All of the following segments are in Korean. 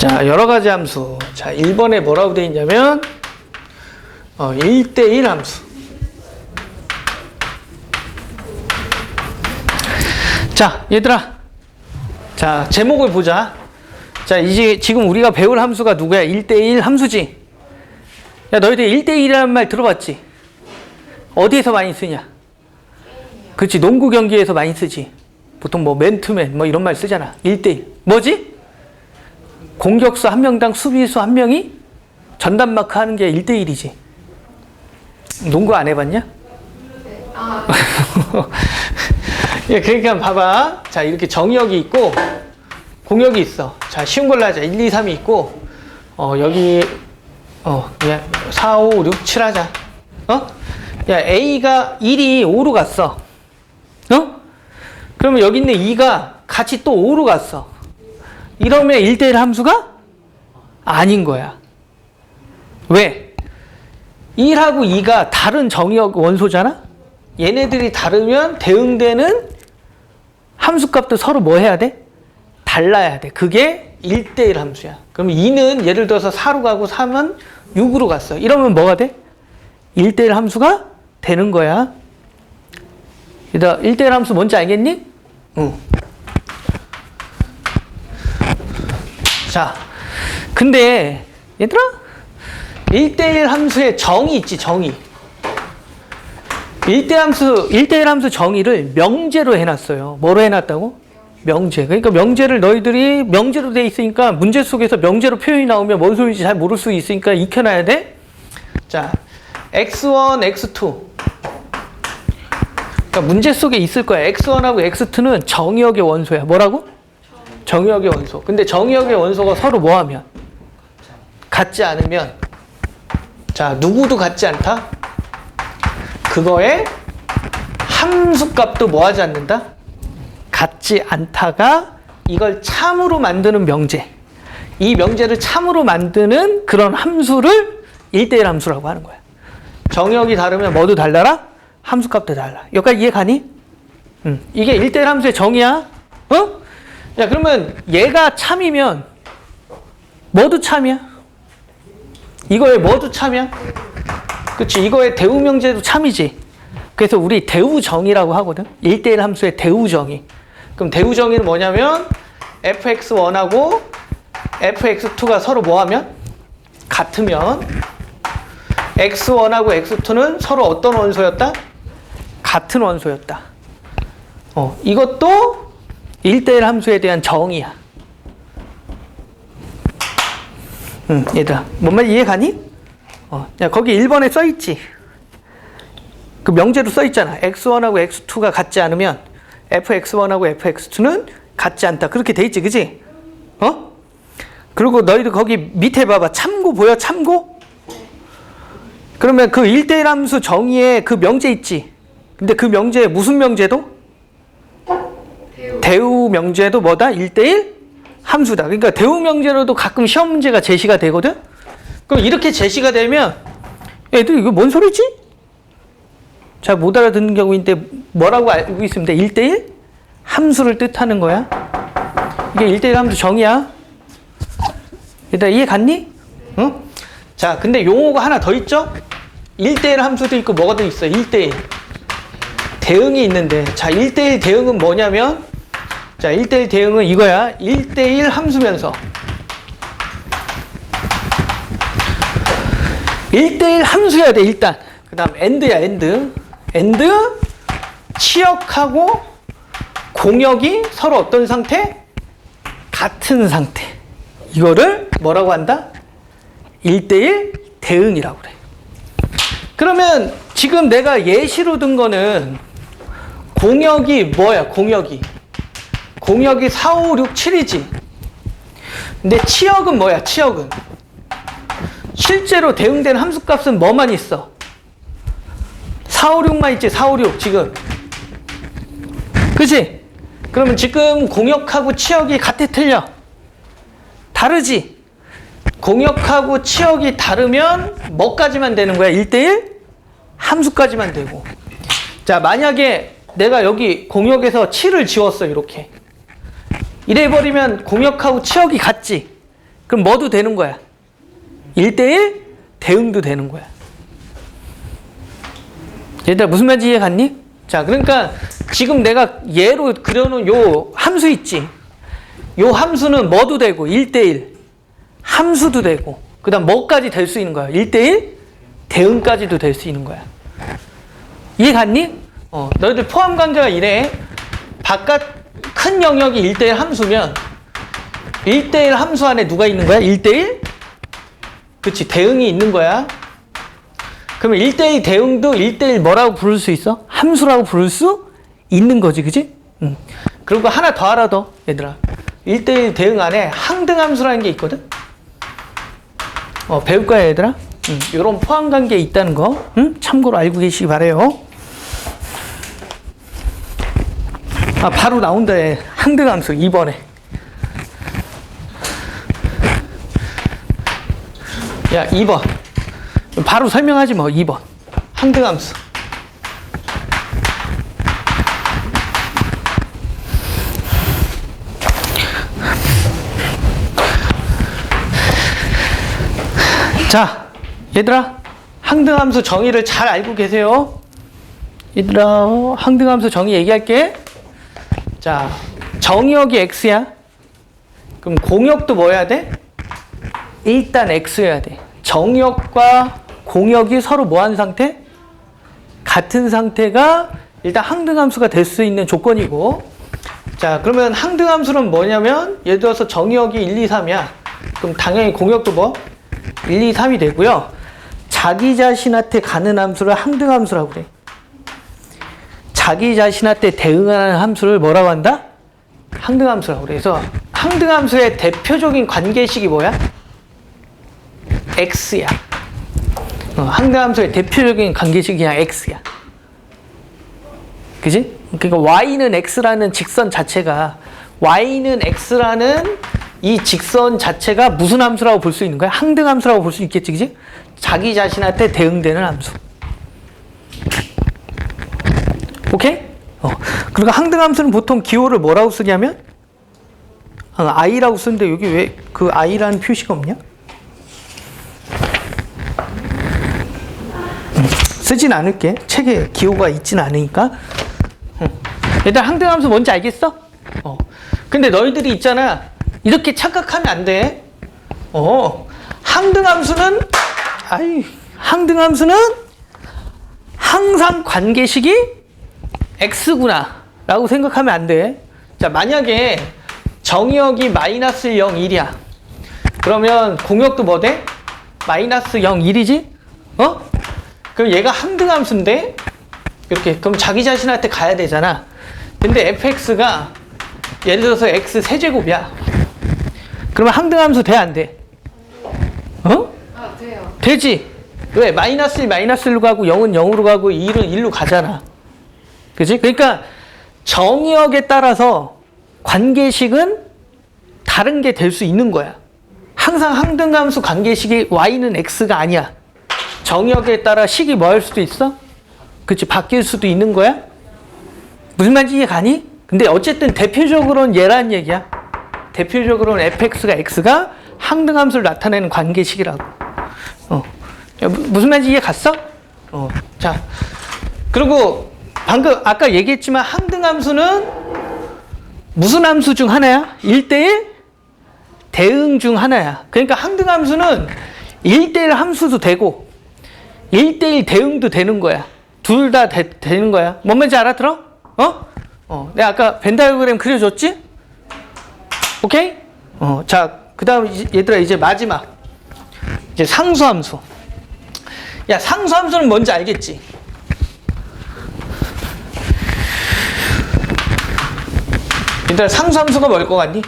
자, 여러 가지 함수. 자, 1번에 뭐라고 되어 있냐면, 어, 1대1 함수. 자, 얘들아. 자, 제목을 보자. 자, 이제 지금 우리가 배울 함수가 누구야? 1대1 함수지? 야, 너희들 1대1이라는 말 들어봤지? 어디에서 많이 쓰냐? 그렇지, 농구 경기에서 많이 쓰지. 보통 뭐 맨투맨 뭐 이런 말 쓰잖아. 1대1. 뭐지? 공격수 한 명당 수비수 한 명이 전담 마크 하는 게 1대1이지. 농구 안 해봤냐? 예, 그러니까 봐봐. 자, 이렇게 정역이 있고 공역이 있어. 자, 쉬운 걸로 하자. 1, 2, 3이 있고 어, 여기 어, 야, 4, 5, 6, 7 하자. 어? 야, A가 1이 5로 갔어. 어? 그러면 여기 있는 2가 같이 또 5로 갔어. 이러면 1대1 함수가 아닌 거야. 왜? 1하고 2가 다른 정의역 원소잖아? 얘네들이 다르면 대응되는 함수값도 서로 뭐 해야 돼? 달라야 돼. 그게 1대1 함수야. 그럼 2는 예를 들어서 4로 가고 3은 6으로 갔어. 이러면 뭐가 돼? 1대1 함수가 되는 거야. 얘들아, 1대1 함수 뭔지 알겠니? 응. 자, 근데 얘들아, 1대1 함수의 정의 있지, 정의. 1대 함수, 1대1 함수 정의를 명제로 해놨어요. 뭐로 해놨다고? 명제. 그러니까 명제를 너희들이 명제로 돼 있으니까 문제 속에서 명제로 표현이 나오면 뭔 소리인지 잘 모를 수 있으니까 익혀놔야 돼. 자, x1, x2. 그러니까 문제 속에 있을 거야. x1하고 x2는 정의역의 원소야. 뭐라고? 정의역의 원소. 근데 정의역의 원소가 서로 뭐하면? 같지 않으면 자, 누구도 같지 않다? 그거에 함수값도 뭐 하지 않는다? 같지 않다가 이걸 참으로 만드는 명제. 이 명제를 참으로 만드는 그런 함수를 1대1 함수라고 하는 거야. 정역이 다르면 뭐도 달라라? 함수값도 달라. 여기까지 이해 가니? 응. 이게 1대1 함수의 정의야. 어? 야, 그러면 얘가 참이면 뭐도 참이야? 이거에 뭐도 참이야? 그치, 이거의 대우명제도 참이지. 그래서 우리 대우정의라고 하거든. 1대1 함수의 대우정의. 그럼 대우정의는 뭐냐면 fx1하고 fx2가 서로 뭐하면? 같으면 x1하고 x2는 서로 어떤 원소였다? 같은 원소였다. 어, 이것도 1대1 함수에 대한 정의야. 응, 얘들아. 뭔 말 이해 가니? 어, 야, 거기 1번에 써 있지. 그 명제로 써 있잖아. x1하고 x2가 같지 않으면 fx1하고 fx2는 같지 않다. 그렇게 돼 있지, 그지? 어? 그리고 너희들 거기 밑에 봐봐. 참고 보여? 참고? 그러면 그 1대1 함수 정의에 그 명제 있지. 근데 그 명제 무슨 명제도? 대우 명제도 뭐다? 1대1 함수다. 그러니까 대우 명제로도 가끔 시험 문제가 제시가 되거든? 그럼 이렇게 제시가 되면 애들 이거 뭔 소리지? 잘 못 알아듣는 경우인데 뭐라고 알고 있으면 돼? 1대1 함수를 뜻하는 거야. 이게 1대1 함수 정의야. 일단 이해 갔니? 응? 자, 근데 용어가 하나 더 있죠? 1대1 함수도 있고 뭐가 더 있어? 1대1. 대응이 있는데 자, 1대1 대응은 뭐냐면 자, 1대1 대응은 이거야. 1대1 함수면서 1대1 함수여야 돼, 일단. 그 다음, 엔드야, 엔드. 엔드, 치역하고 공역이 서로 어떤 상태? 같은 상태. 이거를 뭐라고 한다? 1대1 대응이라고 그래. 그러면 지금 내가 예시로 든 거는 공역이 뭐야, 공역이? 공역이 4, 5, 6, 7이지. 근데 치역은 뭐야, 치역은? 실제로 대응되는 함수값은 뭐만 있어? 4, 5, 6만 있지, 4, 5, 6 지금. 그치? 그러면 지금 공역하고 치역이 같아 틀려? 다르지? 공역하고 치역이 다르면 뭐까지만 되는 거야? 1대1? 함수까지만 되고. 자, 만약에 내가 여기 공역에서 7을 지웠어, 이렇게. 이래버리면 공역하고 치역이 같지? 그럼 뭐도 되는 거야? 1대1 대응도 되는 거야. 얘들아 무슨 말인지 이해 갔니? 자, 그러니까 지금 내가 예로 그려놓은 요 함수 있지? 요 함수는 뭐도 되고 1대1 함수도 되고 그 다음 뭐까지 될 수 있는 거야? 1대1 대응까지도 될 수 있는 거야. 이해 갔니? 어, 너희들 포함 관계가 이래. 바깥 큰 영역이 1대1 함수면 1대1 함수 안에 누가 있는 거야? 1대1? 그치, 대응이 있는 거야. 그러면 1대1 대응도 1대1 뭐라고 부를 수 있어? 함수라고 부를 수 있는 거지, 그지? 응. 그리고 하나 더 알아, 더, 얘들아. 1대1 대응 안에 항등함수라는 게 있거든? 어, 배울 거야, 얘들아? 응. 이런 포함 관계 있다는 거, 응? 참고로 알고 계시기 바래요 아, 바로 나온다, 얘. 항등함수, 2번에. 야, 2번. 바로 설명하지 뭐, 2번. 항등함수. 자, 얘들아, 항등함수 정의를 잘 알고 계세요? 얘들아, 항등함수 정의 얘기할게. 자, 정의역이 x야. 그럼 공역도 뭐 해야 돼? 일단 x여야 돼. 정역과 공역이 서로 뭐한 상태? 같은 상태가 일단 항등함수가 될 수 있는 조건이고 자 그러면 항등함수는 뭐냐면 예를 들어서 정역이 1, 2, 3이야 그럼 당연히 공역도 뭐? 1, 2, 3이 되고요 자기 자신한테 가는 함수를 항등함수라고 그래 자기 자신한테 대응하는 함수를 뭐라고 한다? 항등함수라고 그래 그래서 항등함수의 대표적인 관계식이 뭐야? x야. 어, 항등함수의 대표적인 관계식이 그냥 x야. 그지? 그러니까 y는 x라는 직선 자체가 y는 x라는 이 직선 자체가 무슨 함수라고 볼 수 있는 거야? 항등함수라고 볼 수 있겠지, 그지? 자기 자신한테 대응되는 함수. 오케이? 어. 그리고 항등함수는 보통 기호를 뭐라고 쓰냐면 아, i라고 쓰는데 여기 왜 그 i라는 표시가 없냐? 쓰진 않을게. 책에 기호가 있진 않으니까. 응. 일단 항등함수 뭔지 알겠어? 어. 근데 너희들이 있잖아. 이렇게 착각하면 안 돼. 어. 항등함수는 아이, 항등함수는 항상 관계식이 x구나. 라고 생각하면 안 돼. 자, 만약에 정의역이 마이너스 0, 1이야. 그러면 공역도 뭐 돼? 마이너스 0, 1이지? 어? 그럼 얘가 항등함수인데 이렇게 그럼 자기 자신한테 가야 되잖아. 근데 fx가 예를 들어서 x 세제곱이야. 그러면 항등함수 돼 안 돼? 어? 아, 돼요. 되지. 왜? 마이너스 1 마이너스 1로 가고 0은 0으로 가고 1은 1로 가잖아. 그지? 그러니까 정의역에 따라서 관계식은 다른 게 될 수 있는 거야. 항상 항등함수 관계식이 y는 x가 아니야. 정역에 따라 식이 뭐할 수도 있어? 그치, 바뀔 수도 있는 거야? 무슨 말인지 이해 가니? 근데 어쨌든 대표적으로는 얘란 얘기야. 대표적으로는 fx가 x가 항등함수를 나타내는 관계식이라고. 어. 무슨 말인지 이해 갔어? 어. 자. 그리고 방금 아까 얘기했지만 항등함수는 무슨 함수 중 하나야? 1대1 대응 중 하나야. 그러니까 항등함수는 1대1 함수도 되고 1대1 대응도 되는 거야. 둘 다 되는 거야. 뭔 말인지 알아들어? 어? 어. 내가 아까 벤다이어그램 그려줬지? 오케이? 어. 자, 그 다음 얘들아 이제 마지막. 이제 상수함수. 야, 상수함수는 뭔지 알겠지? 얘들아 상수함수가 뭘 것 같니?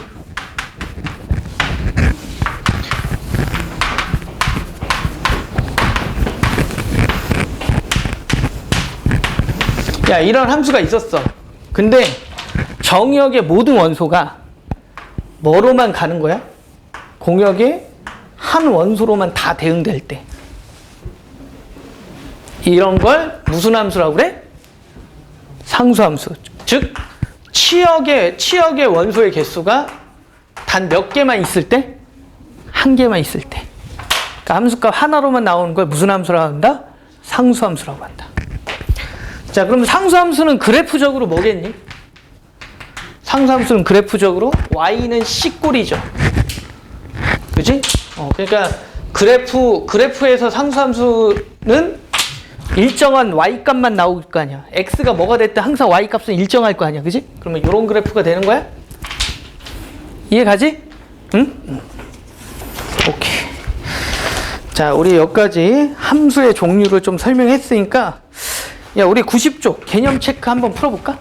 야, 이런 함수가 있었어. 근데 정역의 모든 원소가 뭐로만 가는 거야? 공역의 한 원소로만 다 대응될 때. 이런 걸 무슨 함수라고 그래? 상수함수. 즉, 치역의, 치역의 원소의 개수가 단 몇 개만 있을 때? 한 개만 있을 때. 그러니까 함수값 하나로만 나오는 걸 무슨 함수라고 한다? 상수함수라고 한다. 자, 그럼 상수함수는 그래프적으로 뭐겠니? 상수함수는 그래프적으로 y는 C꼴이죠. 그지? 어, 그러니까 그래프, 그래프에서 상수함수는 일정한 y 값만 나올 거 아니야. x가 뭐가 됐든 항상 y 값은 일정할 거 아니야. 그지? 그러면 이런 그래프가 되는 거야? 이해 가지? 응? 응. 오케이. 자, 우리 여기까지 함수의 종류를 좀 설명했으니까 야, 우리 90쪽 개념 체크 한번 풀어볼까?